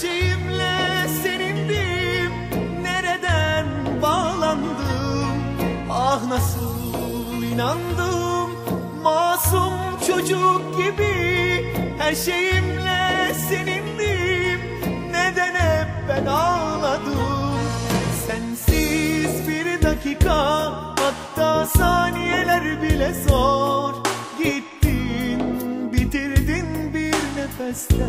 Şeyimle senindim. Nereden bağlandım? Ah nasıl inandım? Masum çocuk gibi Her şeyimle senindim. Neden hep ben ağladım? Sensiz bir dakika Hatta saniyeler bile zor. Gittin bitirdin bir nefeste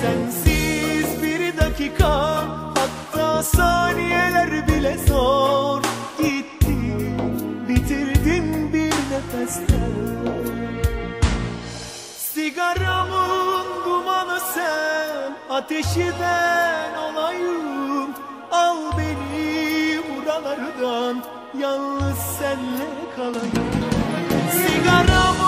Sensiz bir dakika Hatta saniyeler bile zor. Gittin bitirdin bir nefeste. Sigaramın dumanı sen Ateşi ben olayım. Al beni buralardan Yalnız senle kalayım. Sigaramın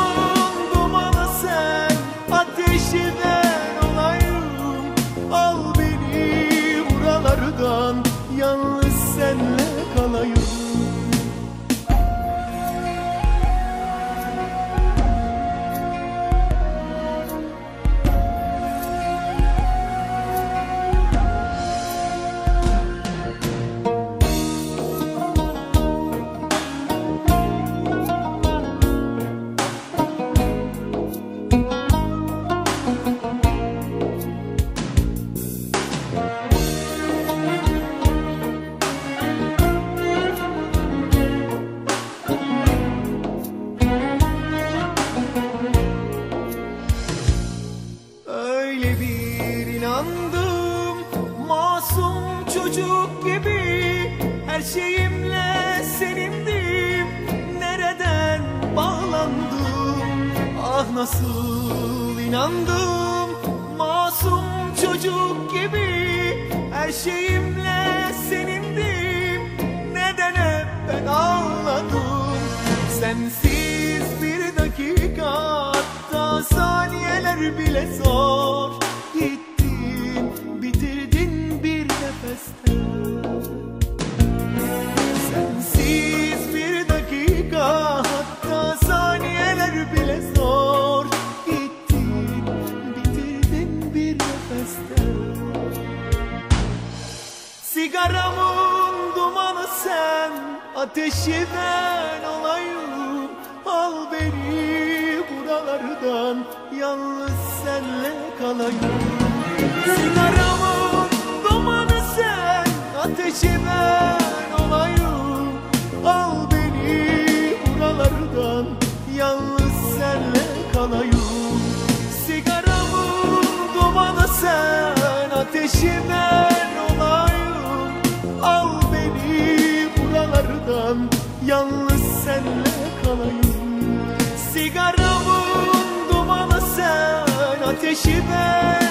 Öyle bir inandım. Masum çocuk gibi Her şeyimle senindim Nereden bağlandım? Ah nasıl inandım? Masum çocuk gibi Her şeyimle senindim Neden hep ben ağladım? Sensiz bir dakika Saniyeler bile zor. Gittin bitirdin bir nefeste. Sensiz bir dakika Hatta saniyeler bile zor. Gittin bitirdin bir nefeste. Sigaramın dumanı sen Ateşi ben buralardan Yalnız senle kalayım. Sigaramın dumanı sen Ateşi ben olayım. Al beni buralardan Yalnız senle kalayım. Sigaramın dumanı sen Ateşi ben olayım. Al beni buralardan Yalnız senle kalayım. Sigaramın dumanı sen Ateşi ben